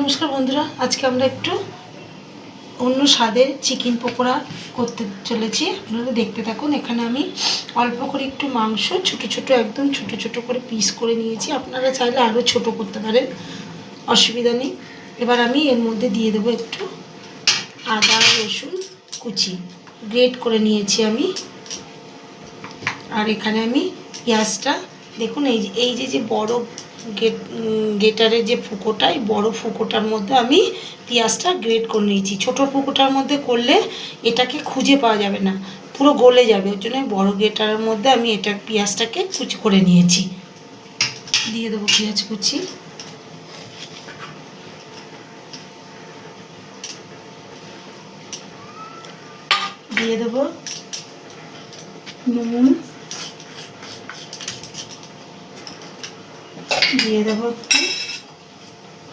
নমস্কার বন্ধুরা, আজকে আমরা একটু অন্য স্বাদের চিকেন পকোড়া করতে চলেছি। আপনারা দেখতে থাকুন, এখানে আমি অল্প করে একটু মাংস, ছোট ছোট, একদম ছোট ছোট করে পিস করে নিয়েছি। আপনারা চাইলে আরও ছোট করতে পারেন, অসুবিধা নেই। এবার আমি এর মধ্যে দিয়ে দেবো একটু আদা, রসুন কুচি। গ্রেট করে নিয়েছি আমি। আর এখানে আমি পেঁয়াজটা, দেখুন এই যে এই যে যে বড় গেট গেটারের যে ফুকোটা, এই বড় ফুকোটার মধ্যে আমি পেঁয়াজটা গ্রেট করে নিয়েছি। ছোটো ফুকোটার মধ্যে করলে এটাকে খুঁজে পাওয়া যাবে না, পুরো গলে যাবে। ওর জন্য বড় গেটারের মধ্যে আমি এটা পেঁয়াজটাকে কুচি করে নিয়েছি। দিয়ে দেবো পেঁয়াজ কুচি। দিয়ে দেবো নুন। দিয়ে দেবো একটু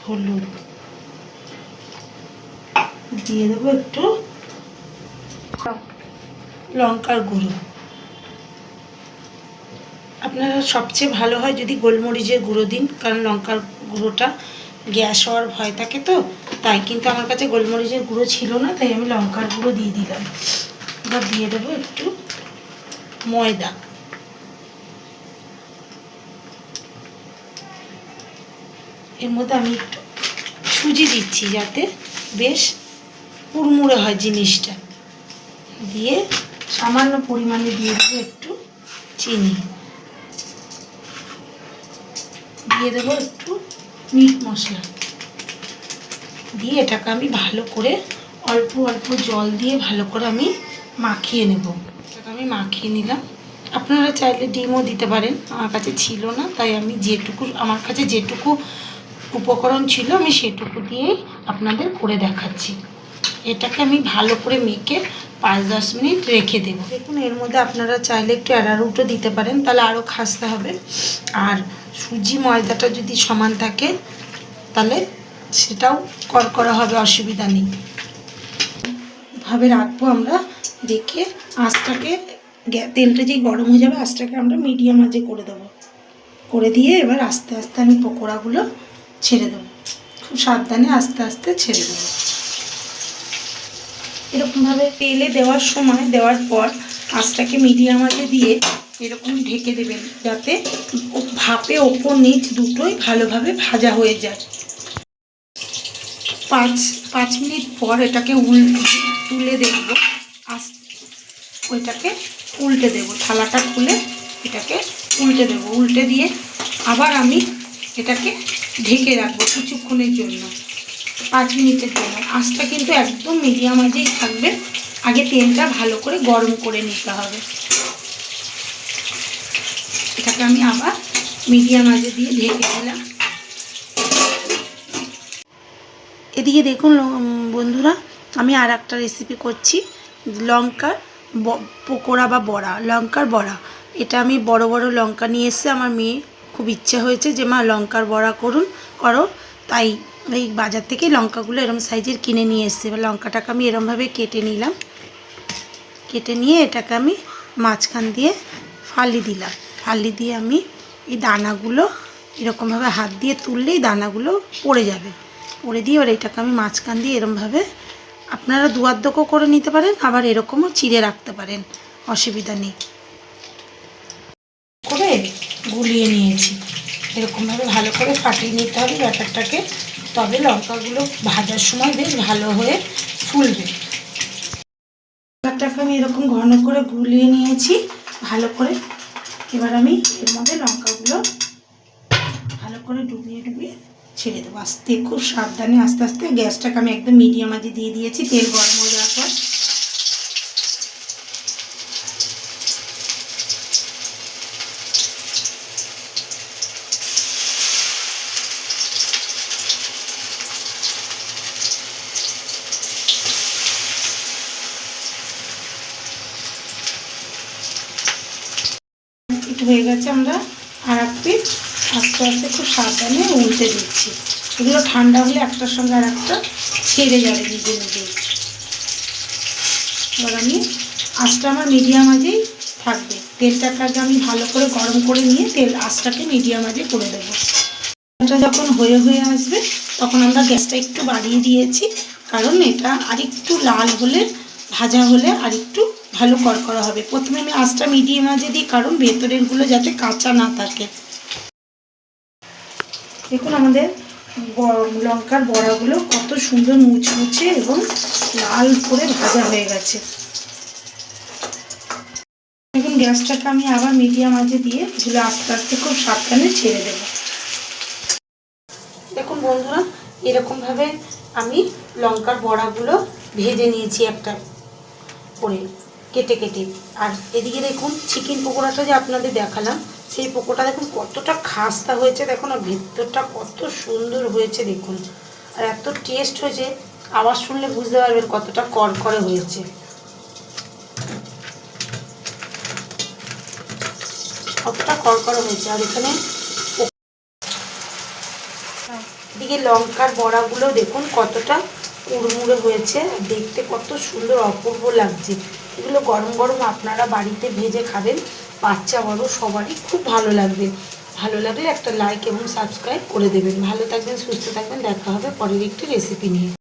হলুদ। দিয়ে দেবো একটু লঙ্কার গুঁড়ো। আপনারা সবচেয়ে ভালো হয় যদি গোলমরিচের গুঁড়ো দিন, কারণ লঙ্কার গুঁড়োটা গ্যাস হওয়ার ভয় থাকে তো, তাই কিন্তু আমার কাছে গোলমরিচের গুঁড়ো ছিল না, তাই আমি লঙ্কার গুঁড়ো দিয়ে দিলাম। এবার দিয়ে দেবো একটু ময়দা। এর মধ্যে আমি সুজি দিচ্ছি যাতে বেশ কুড়মুড়ে হয় জিনিসটা। দিয়ে সামান্য পরিমাণে দিয়ে দেবো একটু চিনি। দিয়ে দেবো একটু মিট মশলা। দিয়ে এটাকে আমি ভালো করে অল্প অল্প জল দিয়ে ভালো করে আমি মাখিয়ে নেব। এটাকে আমি মাখিয়ে নিলাম। আপনারা চাইলে ডিমও দিতে পারেন। আমার কাছে ছিল না, তাই আমি যেটুকু, আমার কাছে যেটুকু উপকরণ ছিল, আমি সেটুকু দিয়েই আপনাদের করে দেখাচ্ছি। এটাকে আমি ভালো করে মেখে পাঁচ দশ মিনিট রেখে দেবো। দেখুন, এর মধ্যে আপনারা চাইলে একটু অ্যারারুটও দিতে পারেন, তাহলে আরও খাসতে হবে। আর সুজি ময়দাটা যদি সমান থাকে, তাহলে সেটাও কর করা হবে, অসুবিধা নেই। ভাবে রাখব আমরা রেখে আঁচটাকে তেলটা যেই গরম হয়ে যাবে, আঁচটাকে আমরা মিডিয়াম আঁচে করে দেবো। করে দিয়ে এবার আস্তে আস্তে আমি পকোড়াগুলো ছেড়ে দেবো। খুব সাবধানে আস্তে আস্তে ছেড়ে দেবো। এরকমভাবে তেলে দেওয়ার সময়, দেওয়ার পর আঁচটাকে মিডিয়াম আঁচে দিয়ে এরকম ঢেকে দেবেন যাতে ভাপে ওপর নিচ দুটোই ভালোভাবে ভাজা হয়ে যায়। পাঁচ পাঁচ মিনিট পর এটাকে উল, তুলে দেখব। আস ওইটাকে উল্টে দেবো। থালাটা খুলে এটাকে উল্টে দেবো। উল্টে দিয়ে আবার আমি এটাকে ঢেকে রাখব কিছুক্ষণের জন্য, পাঁচ মিনিটের জন্য। আঁচটা কিন্তু একদম মিডিয়াম আঁচেই থাকবে। আগে তেলটা ভালো করে গরম করে নিতে হবে। এটাকে আমি আবার মিডিয়াম আঁচে দিয়ে ঢেকে দিলাম। এদিকে দেখুন বন্ধুরা, আমি আর একটা রেসিপি করছি। লঙ্কার পকোড়া বা বড়া, লঙ্কার বড়া। এটা আমি বড় বড় লঙ্কা নিয়ে এসে আমার মেয়ে খুব ইচ্ছে হয়েছে যে, মা, লঙ্কার বড়া করুন, করো। তাই এই বাজার থেকে লঙ্কাগুলো এরম সাইজের কিনে নিয়ে এসছে। এবার লঙ্কাটাকে আমি এরমভাবে কেটে নিলাম। কেটে নিয়ে এটাকে আমি মাঝখান দিয়ে ফালি দিলাম। ফালি দিয়ে আমি এই দানাগুলো এরকমভাবে হাত দিয়ে তুললেই দানাগুলো পড়ে যাবে। পড়ে দিয়ে এবার এটাকে আমি মাঝখান দিয়ে এরমভাবে আপনারা দুয়ার্ধকও করে নিতে পারেন, আবার এরকমও চিড়ে রাখতে পারেন। অসুবিধা নেই। করে গুলিয়ে নিয়েছি। এরকমভাবে ভালো করে ফাটিয়ে নিতে হবে ব্যাটারটাকে। তবে লঙ্কাগুলো ভাজার সময় বেশ ভালো হয়ে ফুলবে। ব্যাটারটাকে আমি এরকম ঘন করে গুলিয়ে নিয়েছি। ভালো করে এবার আমি এর মধ্যে লঙ্কাগুলো ভালো করে ডুবিয়ে ডুবিয়ে ছেড়ে দেবো। আস্তে, খুব সাবধানে, আস্তে আস্তে গ্যাসটাকে আমি একদম মিডিয়াম আজে দিয়ে দিয়েছি। তেল গরম হয়ে যাওয়ার পর একটু হয়ে গেছে আমরা আর এক পিস। আস্তে আস্তে খুব সাবধানে উল্টে দিচ্ছি। এগুলো ঠান্ডা হলে একটার সঙ্গে আর একটা ছেড়ে যাবে নিজে নিজেই এবার আমি আঁচটা আমার মিডিয়াম আজেই থাকবে। তেলটাকে আগে আমি ভালো করে গরম করে নিয়ে তেল আঁচটাকে মিডিয়াম আজে করে দেবো। এটা যখন হয়ে হয়ে আসবে, তখন আমরা গ্যাসটা একটু বাড়িয়ে দিয়েছি। কারণ এটা আরেকটু লাল হলে, ভাজা হলে আরেকটু ভালো কড়কড়া হবে। প্রথমে আমি আঁচটা মিডিয়াম আঁচে দিই, কারণ ভেতরেরগুলো যাতে কাঁচা না থাকে। দেখুন আমাদের লঙ্কার বড়াগুলো কত সুন্দর মুচমুচে এবং লাল করে ভাজা হয়ে গেছে। দেখুন, গ্যাসটাকে আমি আবার মিডিয়াম আঁচে দিয়ে এগুলো আস্তে আস্তে খুব সাবধানে ছেড়ে দেবো। দেখুন বন্ধুরা, এরকমভাবে আমি লঙ্কার বড়াগুলো ভেজে নিয়েছি একটা করে। কেটে কেটে। আর এদিকে দেখুন চিকেন পকোড়াটা যে আপনাদের দেখালাম, সেই পকোড়া দেখুন কতটা খাস্তা হয়েছে, দেখুন আর ভেতরটা কত সুন্দর হয়েছে দেখুন। আর এত টেস্ট হয়েছে আবার শুনলে বুঝতে পারবেন কতটা কড়কড়ে হয়েছে। কতটা কড়কড়ে হয়েছে। আর এখানে এদিকে লঙ্কার বড়াগুলো দেখুন কতটা কুড়মুড়ে হয়েছে। দেখতে কত সুন্দর, অপূর্ব লাগছে। এগুলো গরম গরম আপনারা বাড়িতে ভেজে খাবেন। বাচ্চা বড়, সবারই খুব ভালো লাগবে। ভালো লাগলে একটা লাইক এবং সাবস্ক্রাইব করে দেবেন। ভালো থাকবেন, সুস্থ থাকবেন। দেখা হবে পরের একটি রেসিপি নিয়ে।